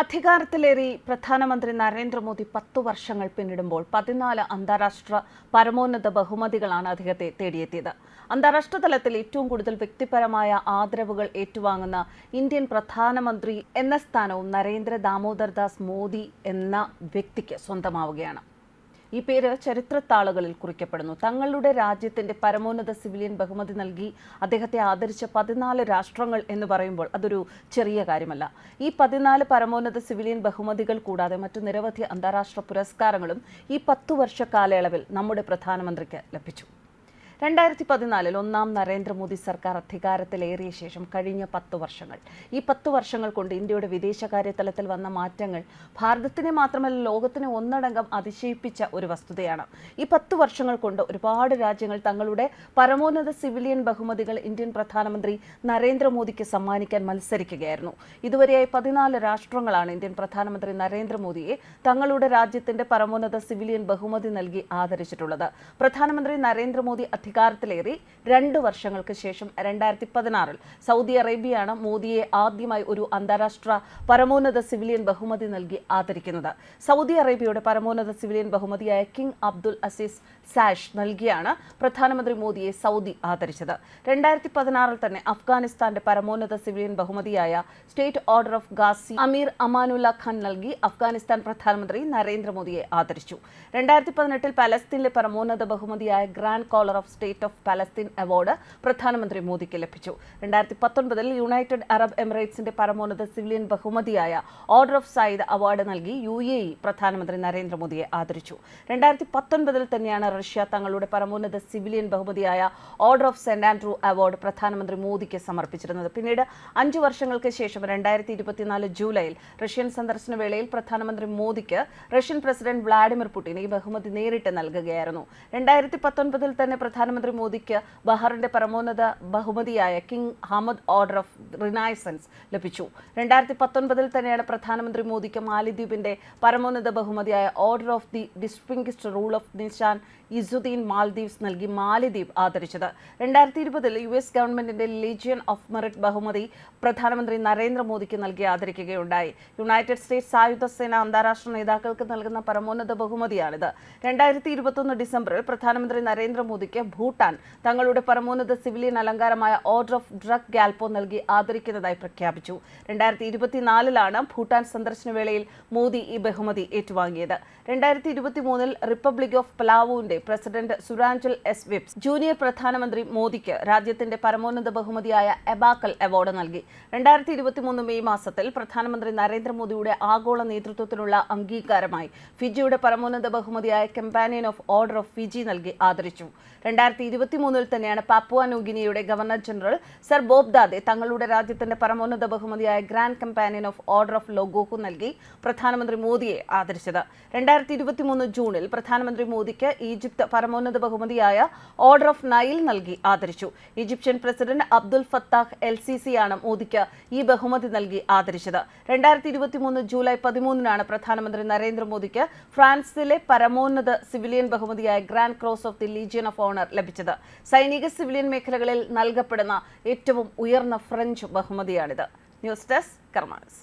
അധികാരത്തിലേറി പ്രധാനമന്ത്രി നരേന്ദ്രമോദി പത്തു വർഷങ്ങൾ പിന്നിടുമ്പോൾ പതിനാല് അന്താരാഷ്ട്ര പരമോന്നത ബഹുമതികളാണ് അദ്ദേഹത്തെ തേടിയെത്തിയത്. അന്താരാഷ്ട്ര തലത്തിൽ ഏറ്റവും കൂടുതൽ വ്യക്തിപരമായ ആദരവുകൾ ഏറ്റുവാങ്ങുന്ന ഇന്ത്യൻ പ്രധാനമന്ത്രി എന്ന സ്ഥാനവും നരേന്ദ്ര ദാമോദർദാസ് മോദി എന്ന വ്യക്തിക്ക് സ്വന്തമാവുകയാണ്. ഈ പേര് ചരിത്രത്താളുകളിൽ കുറിക്കപ്പെടുന്നു. തങ്ങളുടെ രാജ്യത്തിന്റെ പരമോന്നത സിവിലിയൻ ബഹുമതി നൽകി അദ്ദേഹത്തെ ആദരിച്ച പതിനാല് രാഷ്ട്രങ്ങൾ എന്ന് പറയുമ്പോൾ അതൊരു ചെറിയ കാര്യമല്ല. ഈ പതിനാല് പരമോന്നത സിവിലിയൻ ബഹുമതികൾ കൂടാതെ മറ്റു നിരവധി അന്താരാഷ്ട്ര പുരസ്കാരങ്ങളും ഈ പത്തു വർഷ കാലയളവിൽ നമ്മുടെ പ്രധാനമന്ത്രിക്ക് ലഭിച്ചു. രണ്ടായിരത്തി പതിനാലിൽ ഒന്നാം നരേന്ദ്രമോദി സർക്കാർ അധികാരത്തിലേറിയ ശേഷം കഴിഞ്ഞ പത്ത് വർഷങ്ങൾ. ഈ പത്ത് വർഷങ്ങൾ കൊണ്ട് ഇന്ത്യയുടെ വിദേശകാര്യ തലത്തിൽ വന്ന മാറ്റങ്ങൾ ഭാരതത്തിനെ മാത്രമല്ല ലോകത്തിനെ ഒന്നടങ്കം അതിശയിപ്പിച്ച ഒരു വസ്തുതയാണ്. ഈ പത്ത് വർഷങ്ങൾ കൊണ്ട് ഒരുപാട് രാജ്യങ്ങൾ തങ്ങളുടെ പരമോന്നത സിവിലിയൻ ബഹുമതികൾ ഇന്ത്യൻ പ്രധാനമന്ത്രി നരേന്ദ്രമോദിക്ക് സമ്മാനിക്കാൻ മത്സരിക്കുകയായിരുന്നു. ഇതുവരെയായി പതിനാല് രാഷ്ട്രങ്ങളാണ് ഇന്ത്യൻ പ്രധാനമന്ത്രി നരേന്ദ്രമോദിയെ തങ്ങളുടെ രാജ്യത്തിന്റെ പരമോന്നത സിവിലിയൻ ബഹുമതി നൽകി ആദരിച്ചിട്ടുള്ളത്. പ്രധാനമന്ത്രി നരേന്ദ്രമോദി അധികാരത്തിലേറി രണ്ടു വർഷങ്ങൾക്ക് ശേഷം രണ്ടായിരത്തി പതിനാറിൽ സൗദി അറേബ്യയാണ് മോദിയെ ആദ്യമായി ഒരു അന്താരാഷ്ട്ര പരമോന്നത സിവിലിയൻ ബഹുമതി നൽകി ആദരിക്കുന്നത്. സൗദി അറേബ്യയുടെ പരമോന്നത സിവിലിയൻ ബഹുമതിയായ കിങ് അബ്ദുൽ അസീസ് സാഷ് നൽകിയാണ് പ്രധാനമന്ത്രി മോദിയെ സൗദി ആദരിച്ചത്. രണ്ടായിരത്തി പതിനാറിൽ തന്നെ അഫ്ഗാനിസ്ഥാന്റെ പരമോന്നത സിവിലിയൻ ബഹുമതിയായ state order of Ghazi Amir Amanullah Khan നൽകി അഫ്ഗാനിസ്ഥാൻ പ്രധാനമന്ത്രി നരേന്ദ്രമോദിയെ ആദരിച്ചു. രണ്ടായിരത്തി പതിനെട്ടിൽ പലസ്തീനിലെ പരമോന്നത ബഹുമതിയായ grand collar of state of Palestine award പ്രധാനമന്ത്രി മോദിക്ക് ലഭിച്ചു. രണ്ടായിരത്തി പത്തൊൻപതിൽ യുണൈറ്റഡ് അറബ് എമിറേറ്റ്സിന്റെ പരമോന്നത സിവിലിയൻ ബഹുമതിയായ ഓർഡർ ഓഫ് സയ്യിദ് അവാർഡ് നൽകി യു എ ഇ പ്രധാനമന്ത്രി നരേന്ദ്രമോദിയെ ആദരിച്ചു. രണ്ടായിരത്തി പത്തൊൻപതിൽ തന്നെയാണ് റഷ്യ തങ്ങളുടെ പരമോന്നത സിവിലിയൻ ബഹുമതിയായ order of Saint Andrew award പ്രധാനമന്ത്രി മോദിക്ക് സമർപ്പിച്ചിരുന്നത്. പിന്നീട് അഞ്ചു വർഷങ്ങൾക്ക് ശേഷം രണ്ടായിരത്തി ഇരുപത്തിനാല് ജൂലൈയിൽ റഷ്യൻ സന്ദർശന വേളയിൽ പ്രധാനമന്ത്രി മോദിക്ക് റഷ്യൻ പ്രസിഡന്റ് വ്ളാഡിമിർ പുടിൻ ഈ ബഹുമതി നേരിട്ട് നൽകുകയായിരുന്നു. രണ്ടായിരത്തി പത്തൊൻപതിൽ തന്നെ പ്രധാനമന്ത്രി മോദിക്ക് ബഹറിന്റെ പരമോന്നത ബഹുമതിയായ king Hamad order of renaissance ലഭിച്ചു. രണ്ടായിരത്തി പത്തൊൻപതിൽ തന്നെയാണ് പ്രധാനമന്ത്രി മോദിക്ക് മാലിദ്വീപിന്റെ പരമോന്നത ബഹുമതിയായ order of the distinguished rule of Nishan Izzuddeen Maldives നൽകി മാലിദ്വീപ് ആദരിച്ചത്. രണ്ടായിരത്തി ഇരുപതിൽ യു എസ് ഗവൺമെന്റിന്റെ ലീജിയൻ ഓഫ് മെറിറ്റ് ബഹുമതി പ്രധാനമന്ത്രി നരേന്ദ്രമോദിക്ക് നൽകി ആദരിക്കുകയുണ്ടായി. യുണൈറ്റഡ് സ്റ്റേറ്റ്സ് സായുധ സേന അന്താരാഷ്ട്ര നേതാക്കൾക്ക് നൽകുന്ന പരമോന്നത ബഹുമതിയാണിത്. രണ്ടായിരത്തി ഇരുപത്തൊന്ന് ഡിസംബറിൽ പ്രധാനമന്ത്രി നരേന്ദ്രമോദിക്ക് ഭൂട്ടാൻ തങ്ങളുടെ പരമോന്നത സിവിലിയൻ അലങ്കാരമായ ഓർഡർ ഓഫ് ഡ്രഗ് ഗാൽപോ നൽകി ആദരിക്കുന്നതായി പ്രഖ്യാപിച്ചു. രണ്ടായിരത്തി ഇരുപത്തിനാലിലാണ് ഭൂട്ടാൻ സന്ദർശന വേളയിൽ മോദി ഈ ബഹുമതി ഏറ്റുവാങ്ങിയത്. രണ്ടായിരത്തി ഇരുപത്തി മൂന്നിൽ republic of പലാവുവിന്റെ president Surangel S Whipps junior പ്രധാനമന്ത്രി മോദിക്ക് രാജ്യത്തിന്റെ പരമോന്നത ബഹുമതിയായ എബാക്കൽ അവാർഡ് നൽകി. രണ്ടായിരത്തി ഇരുപത്തി മൂന്ന് മെയ് മാസത്തിൽ പ്രധാനമന്ത്രി നരേന്ദ്രമോദിയുടെ ആഗോള നേതൃത്വത്തിനുള്ള അംഗീകാരമായി ഫിജിയുടെ പരമോന്നത ബഹുമതിയായ companion of order of Fiji നൽകി ആദരിച്ചു. രണ്ടായിരത്തി ഇരുപത്തി മൂന്നിൽ തന്നെയാണ് Papua ന്യൂഗിനിയുടെ governor general sir Bob Dade തങ്ങളുടെ രാജ്യത്തിന്റെ പരമോന്നത ബഹുമതിയായ grand companion of order of Logohu നൽകി പ്രധാനമന്ത്രി മോദിയെ ആദരിച്ചത്. രണ്ടായിരത്തി ഇരുപത്തി മൂന്ന് ജൂണിൽ പ്രധാനമന്ത്രി മോദിക്ക് ഈജിപ്ത് പരമോന്നത ബഹുമതിയായ ഓർഡർ ഓഫ് നൈൽ നൽകി ആദരിച്ചു. Egyptian president Abdul Fattah El C സിയാണ് മോദിക്ക് ഈ ബഹുമതി നൽകി ആദരിച്ചത്. രണ്ടായിരത്തി ഇരുപത്തി മൂന്ന് ജൂലൈ പതിമൂന്നിനാണ് പ്രധാനമന്ത്രി നരേന്ദ്രമോദിക്ക് ഫ്രാൻസിലെ പരമോന്നത സിവിലിയൻ ബഹുമതിയായ grand cross of the legion of honour ലഭിച്ചത്. സൈനിക സിവിലിയൻ മേഖലകളിൽ നൽകപ്പെടുന്ന ഏറ്റവും ഉയർന്ന ഫ്രഞ്ച് ബഹുമതിയാണിത്. News desk കർമാനസ്.